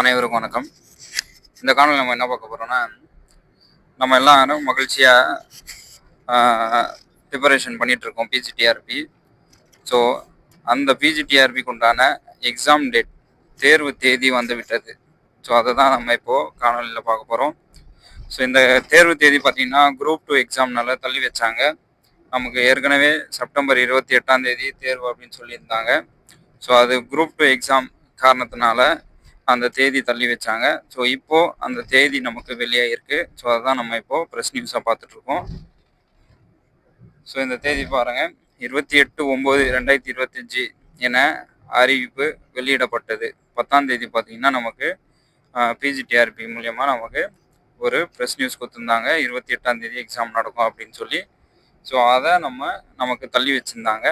அனைவருக்கும் வணக்கம். இந்த காணொலி நம்ம என்ன பார்க்க போகிறோம்னா நம்ம எல்லாரும் மகிழ்ச்சியாக ப்ரிப்பரேஷன் பண்ணிகிட்ருக்கோம் பிஜிடிஆர்பி ஸோ அந்த பிஜிடிஆர்பிக்கு உண்டான எக்ஸாம் டேட் தேர்வு தேதி வந்து விட்டது. ஸோ அதை தான் நம்ம இப்போது காணொலியில் பார்க்க போகிறோம் ஸோ இந்த தேர்வு தேதி பார்த்திங்கன்னா குரூப் டூ எக்ஸாம்னால தள்ளி வச்சாங்க. நமக்கு ஏற்கனவே செப்டம்பர் இருபத்தி எட்டாம் தேதி தேர்வு அப்படின்னு சொல்லியிருந்தாங்க. ஸோ அது குரூப் டூ எக்ஸாம் காரணத்தினால அந்த தேதி தள்ளி வச்சாங்க. ஸோ இப்போது அந்த தேதி நமக்கு வெளியாகிருக்கு ஸோ அதுதான் நம்ம இப்போது ப்ரெஸ் நியூஸாக பார்த்துட்ருக்கோம். ஸோ இந்த தேதி பாருங்கள் இருபத்தி எட்டு ஒம்பது ரெண்டாயிரத்தி இருபத்தஞ்சி என அறிவிப்பு வெளியிடப்பட்டது. பத்தாம் தேதி பார்த்திங்கன்னா நமக்கு பிஜிடிஆர்பி மூலயமா நமக்கு ஒரு ப்ரெஸ் நியூஸ் கொடுத்துருந்தாங்க. இருபத்தி எட்டாம் தேதி எக்ஸாம் நடக்கும் அப்படின்னு சொல்லி. ஸோ அதை நம்ம நமக்கு தள்ளி வச்சுருந்தாங்க.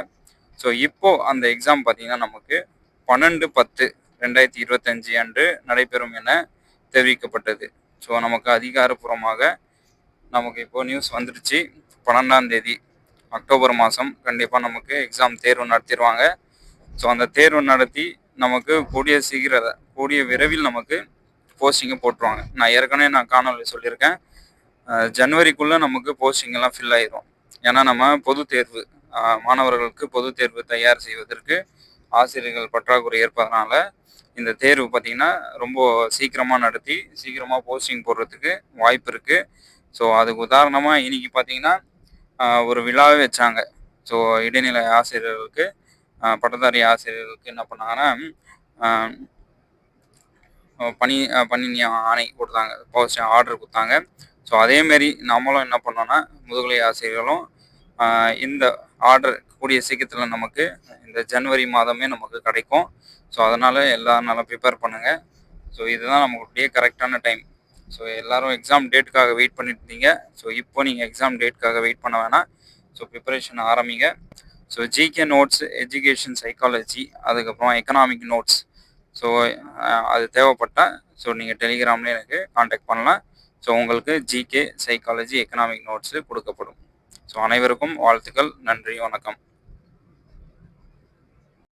ஸோ இப்போது அந்த எக்ஸாம் பார்த்திங்கன்னா நமக்கு பன்னெண்டு பத்து ரெண்டாயிரத்தி இருபத்தஞ்சு அன்று நடைபெறும் என தெரிவிக்கப்பட்டது. ஸோ நமக்கு அதிகாரப்பூர்வமாக நமக்கு இப்போ நியூஸ் வந்துடுச்சு. பன்னெண்டாம் தேதி அக்டோபர் மாதம் கண்டிப்பாக நமக்கு எக்ஸாம் தேர்வு நடத்திடுவாங்க. ஸோ அந்த தேர்வு நடத்தி நமக்கு கூடிய சீக்கிர கூடிய விரைவில் நமக்கு போஸ்டிங்கை போட்டுருவாங்க. நான் ஏற்கனவே நான் காணொலி சொல்லியிருக்கேன். ஜனவரிக்குள்ளே நமக்கு போஸ்டிங்கெல்லாம் ஃபில் ஆயிரும். ஏன்னா நம்ம பொது தேர்வு மாணவர்களுக்கு பொது தேர்வு தயார் செய்வதற்கு ஆசிரியர்கள் பற்றாக்குறை ஏற்பதனால இந்த தேர்வு பார்த்திங்கன்னா ரொம்ப சீக்கிரமாக நடத்தி சீக்கிரமாக போஸ்டிங் போடுறதுக்கு வாய்ப்பு இருக்குது ஸோ அதுக்கு உதாரணமாக இன்னைக்கு பார்த்தீங்கன்னா ஒரு விழாவே வச்சாங்க. ஸோ இடைநிலை ஆசிரியர்களுக்கு பட்டதாரி ஆசிரியர்களுக்கு என்ன பண்ணாங்கன்னா பணி பணி ஆணை கொடுத்தாங்க போஸ்ட் ஆர்டர் கொடுத்தாங்க. ஸோ அதேமாரி நம்மளும் என்ன பண்ணோன்னா முதுகலை ஆசிரியர்களும் இந்த ஆர்டர் கூடிய சீக்கிரத்தில் நமக்கு இந்த ஜனவரி மாதமே நமக்கு கிடைக்கும். ஸோ அதனால் எல்லோரும் நல்லா ப்ரிப்பேர் பண்ணுங்கள் ஸோ இதுதான் நம்மளுடைய கரெக்டான டைம் ஸோ எல்லோரும் எக்ஸாம் டேட்டுக்காக வெயிட் பண்ணிட்டு இருந்தீங்க ஸோ இப்போ நீங்கள் எக்ஸாம் டேட்டுக்காக வெயிட் பண்ண வேணாம். ஸோ ப்ரிப்பரேஷன் ஆரம்பிங்க. So GK notes education psychology அதுக்கப்புறம் எக்கனாமிக் நோட்ஸ் ஸோ அது தேவைப்பட்டால் ஸோ நீங்கள் டெலிகிராம்லேயே எனக்கு காண்டாக்ட் பண்ணலாம். ஸோ உங்களுக்கு ஜிகே சைக்காலஜி எக்கனாமிக் நோட்ஸு கொடுக்கப்படும். ஸோ அனைவருக்கும் வாழ்த்துக்கள். நன்றி வணக்கம்.